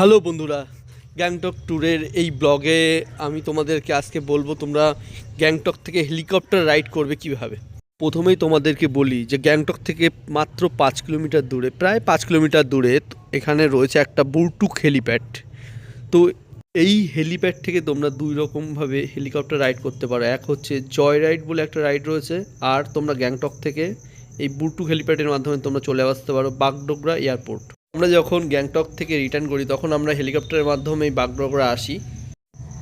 Hello বন্ধুরা, গ্যাংটক ট্যুরের এই ব্লগে আমি তোমাদেরকে আজকে বলব তোমরা গ্যাংটক থেকে হেলিকপ্টার রাইড করবে কীভাবে। প্রথমেই তোমাদেরকে বলি যে গ্যাংটক থেকে মাত্র পাঁচ কিলোমিটার দূরে, প্রায় পাঁচ কিলোমিটার দূরে এখানে রয়েছে একটা বুরটুক হেলিপ্যাড। তো এই হেলিপ্যাড থেকে তোমরা দুই রকমভাবে হেলিকপ্টার রাইড করতে পারো। এক হচ্ছে জয় রাইড বলে একটা রাইড রয়েছে, আর তোমরা গ্যাংটক থেকে এই বুরটুক হেলিপ্যাডের মাধ্যমে তোমরা চলে আসতে পারো বাগডোগরা এয়ারপোর্ট। আমরা যখন গ্যাংটক থেকে রিটার্ন করি, তখন আমরা হেলিকপ্টারের মাধ্যমে বাগডোগরা আসি।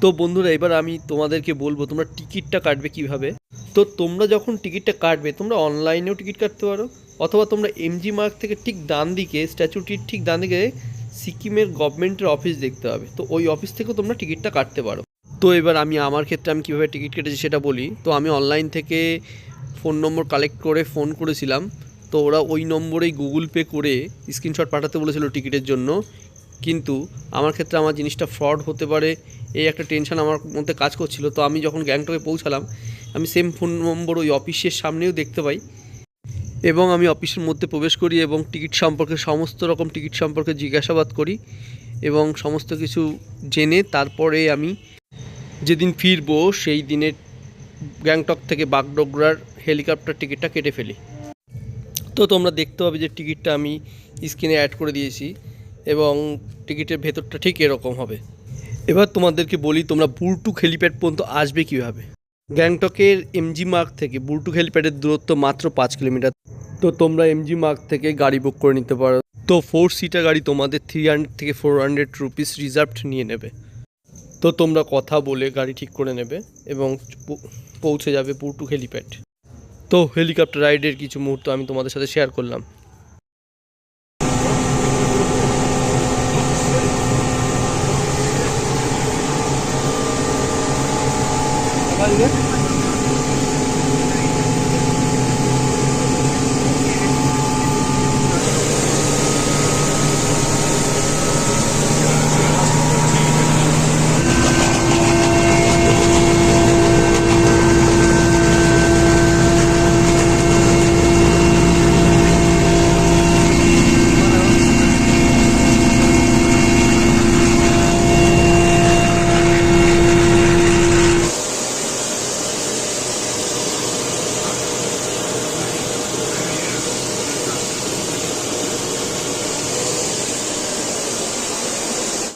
তো বন্ধুরা, এবার আমি তোমাদেরকে বলব, তোমরা টিকিটটা কাটবে কীভাবে? তো তোমরা যখন টিকিটটা কাটবে, তোমরা অনলাইনেও টিকিট কাটতে পারো, অথবা তোমরা এমজি মার্ক থেকে ঠিক ডান দিকে স্ট্যাচুটির ঠিক ডান দিকে সিকিমের গভর্নমেন্টের অফিস দেখতে হবে। তো ওই অফিস থেকেও তোমরা টিকিটটা কাটতে পারো। তো এবার আমি আমার ক্ষেত্রে আমি কীভাবে টিকিট কেটেছি সেটা বলি। তো আমি অনলাইন থেকে ফোন নম্বর কালেক্ট করে ফোন করেছিলাম। তো ওরা ওই নম্বরেই গুগল পে করে স্ক্রিনশট পাঠাতে বলেছিল টিকিটের জন্য। কিন্তু আমার ক্ষেত্রে আমার জিনিসটা ফ্রড হতে পারে, এই একটা টেনশন আমার মধ্যে কাজ করছিল। তো আমি যখন গ্যাংটকে পৌঁছালাম, আমি সেম ফোন নম্বর ওই অফিসের সামনেও দেখতে পাই এবং আমি অফিসের মধ্যে প্রবেশ করি এবং টিকিট সম্পর্কে, সমস্ত রকম টিকিট সম্পর্কে জিজ্ঞাসাবাদ করি এবং সমস্ত কিছু জেনে তারপরে আমি যেদিন ফিরবো সেই দিনের গ্যাংটক থেকে বাগডোগরার হেলিকপ্টার টিকিটটা কেটে ফেলি। তো তোমরা দেখতে পাবে যে টিকিটটা আমি স্ক্রিনে অ্যাড করে দিয়েছি এবং টিকিটের ভেতরটা ঠিক এরকম হবে। এবার তোমাদেরকে বলি, তোমরা বুলটুক হেলিপ্যাড পর্যন্ত আসবে কীভাবে? গ্যাংটকের এমজি মার্গ থেকে বুলটুক হেলিপ্যাডের দূরত্ব মাত্র পাঁচ কিলোমিটার। তো তোমরা এমজি মার্গ থেকে গাড়ি বুক করে নিতে পারো। তো ফোর সিটার গাড়ি তোমাদের থ্রি হান্ড্রেড থেকে ফোর হান্ড্রেড রুপিস রিজার্ভড নিয়ে নেবে। তো তোমরা কথা বলে গাড়ি ঠিক করে নেবে এবং পৌঁছে যাবে বুলটুক হেলিপ্যাড তো হেলিকপ্টার রাইডের কিছু মুহূর্ত আমি তোমাদের সাথে শেয়ার করলাম। Thank